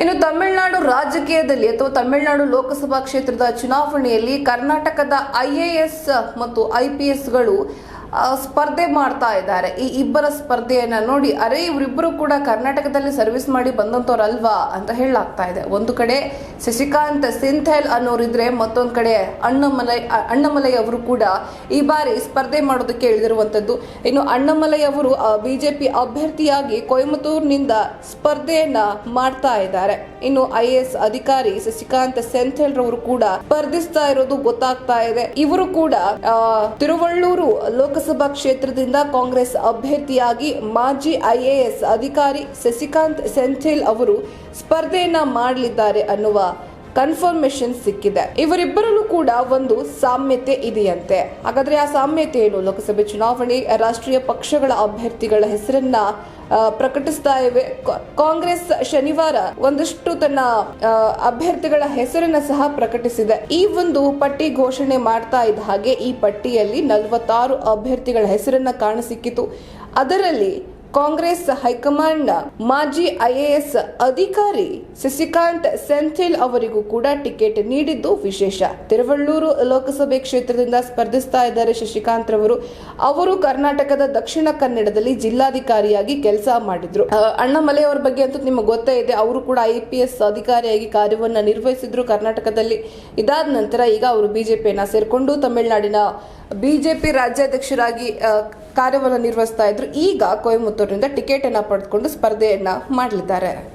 ಇನ್ನು ತಮಿಳುನಾಡು ರಾಜಕೀಯದಲ್ಲಿ ಅಥವಾ ತಮಿಳುನಾಡು ಲೋಕಸಭಾ ಕ್ಷೇತ್ರದ ಚುನಾವಣೆಯಲ್ಲಿ ಕರ್ನಾಟಕದ ಐಎಎಸ್ ಮತ್ತು ಐಪಿಎಸ್ಗಳು ಸ್ಪರ್ಧೆ ಮಾಡ್ತಾ ಇದ್ದಾರೆ. ಈ ಇಬ್ಬರ ಸ್ಪರ್ಧೆಯನ್ನು ನೋಡಿ ಅರೆ ಇವರಿಬ್ಬರು ಕೂಡ ಕರ್ನಾಟಕದಲ್ಲಿ ಸರ್ವಿಸ್ ಮಾಡಿ ಬಂದಂತವ್ರಲ್ವಾ ಅಂತ ಹೇಳಲಾಗ್ತಾ ಇದೆ. ಒಂದು ಕಡೆ ಶಶಿಕಾಂತ್ ಸಿಂಥೆಲ್ ಅನ್ನೋರಿದ್ರೆ ಮತ್ತೊಂದು ಕಡೆ ಅಣ್ಣಮಲೈ ಅಣ್ಣಮಲೈ ಅವರು ಕೂಡ ಈ ಬಾರಿ ಸ್ಪರ್ಧೆ ಮಾಡೋದಕ್ಕೆ ಇಳಿದಿರುವಂಥದ್ದು. ಇನ್ನು ಅಣ್ಣಮಲೈ ಅವರು ಬಿಜೆಪಿ ಅಭ್ಯರ್ಥಿಯಾಗಿ ಕೊಯಮತ್ತೂರಿನಿಂದ ಸ್ಪರ್ಧೆಯನ್ನು ಮಾಡ್ತಾ ಇದ್ದಾರೆ. ಇನ್ನು ಐ ಎಸ್ ಅಧಿಕಾರಿ ಶಶಿಕಾಂತ್ ಸೆಂಥಿಲ್ ರವರು ಕೂಡ ಸ್ಪರ್ಧಿಸ್ತಾ ಇರೋದು ಗೊತ್ತಾಗ್ತಾ ಇದೆ. ಇವರು ಕೂಡ ತಿರುವಳ್ಳೂರು ಲೋಕಸಭಾ ಕ್ಷೇತ್ರದಿಂದ ಕಾಂಗ್ರೆಸ್ ಅಭ್ಯರ್ಥಿಯಾಗಿ ಮಾಜಿ ಐಎಎಸ್ ಅಧಿಕಾರಿ ಶಶಿಕಾಂತ್ ಸೆಂಥಿಲ್ ಅವರು ಸ್ಪರ್ಧೆಯನ್ನ ಮಾಡಲಿದ್ದಾರೆ ಅನ್ನುವ ಕನ್ಫರ್ಮೇಶನ್ ಸಿಕ್ಕಿದೆ. ಇವರಿಬ್ಬರಲ್ಲೂ ಕೂಡ ಒಂದು ಸಾಮ್ಯತೆ ಇದೆಯಂತೆ. ಹಾಗಾದ್ರೆ ಆ ಸಾಮ್ಯತೆ ಏನು? ಲೋಕಸಭೆ ಚುನಾವಣೆ, ರಾಷ್ಟ್ರೀಯ ಪಕ್ಷಗಳ ಅಭ್ಯರ್ಥಿಗಳ ಹೆಸರನ್ನ ಪ್ರಕಟಿಸ್ತಾ ಇವೆ. ಕಾಂಗ್ರೆಸ್ ಶನಿವಾರ ಒಂದಷ್ಟು ತನ್ನ ಅಭ್ಯರ್ಥಿಗಳ ಹೆಸರನ್ನ ಸಹ ಪ್ರಕಟಿಸಿದೆ. ಈ ಒಂದು ಪಟ್ಟಿ ಘೋಷಣೆ ಮಾಡ್ತಾ ಇದ್ದ ಹಾಗೆ ಈ ಪಟ್ಟಿಯಲ್ಲಿ ನಲವತ್ತಾರು ಅಭ್ಯರ್ಥಿಗಳ ಹೆಸರನ್ನ ಕಾಣಸಿಕ್ಕಿತು. ಅದರಲ್ಲಿ ಕಾಂಗ್ರೆಸ್ ಹೈಕಮಾಂಡ್ ಮಾಜಿ ಐಎಎಸ್ ಅಧಿಕಾರಿ ಶಶಿಕಾಂತ್ ಸೆಂಥಿಲ್ ಅವರಿಗೂ ಕೂಡ ಟಿಕೆಟ್ ನೀಡಿದ್ದು ವಿಶೇಷ. ತಿರುವಳ್ಳೂರು ಲೋಕಸಭೆ ಕ್ಷೇತ್ರದಿಂದ ಸ್ಪರ್ಧಿಸ್ತಾ ಇದ್ದಾರೆ ಶಶಿಕಾಂತ್ ರವರು. ಅವರು ಕರ್ನಾಟಕದ ದಕ್ಷಿಣ ಕನ್ನಡದಲ್ಲಿ ಜಿಲ್ಲಾಧಿಕಾರಿಯಾಗಿ ಕೆಲಸ ಮಾಡಿದ್ರು. ಅಣ್ಣಮಲೆಯವರ ಬಗ್ಗೆ ಅಂತೂ ನಿಮಗೆ ಗೊತ್ತೇ ಇದೆ, ಅವರು ಕೂಡ ಐ ಪಿ ಎಸ್ ಅಧಿಕಾರಿಯಾಗಿ ಕಾರ್ಯವನ್ನು ನಿರ್ವಹಿಸಿದ್ರು ಕರ್ನಾಟಕದಲ್ಲಿ. ಇದಾದ ನಂತರ ಈಗ ಅವರು ಬಿಜೆಪಿಯನ್ನ ಸೇರಿಕೊಂಡು ತಮಿಳುನಾಡಿನ ಬಿಜೆಪಿ ರಾಜ್ಯಾಧ್ಯಕ್ಷರಾಗಿ ಕಾರ್ಯವನ್ನು ನಿರ್ವಹಿಸ್ತಾ ಇದ್ರು. ಈಗ ಕೊಯಮತ್ತೂರಿನಿಂದ ಟಿಕೆಟ್ ಅನ್ನ ಪಡೆದುಕೊಂಡು ಸ್ಪರ್ಧೆಯನ್ನ ಮಾಡಲಿದ್ದಾರೆ.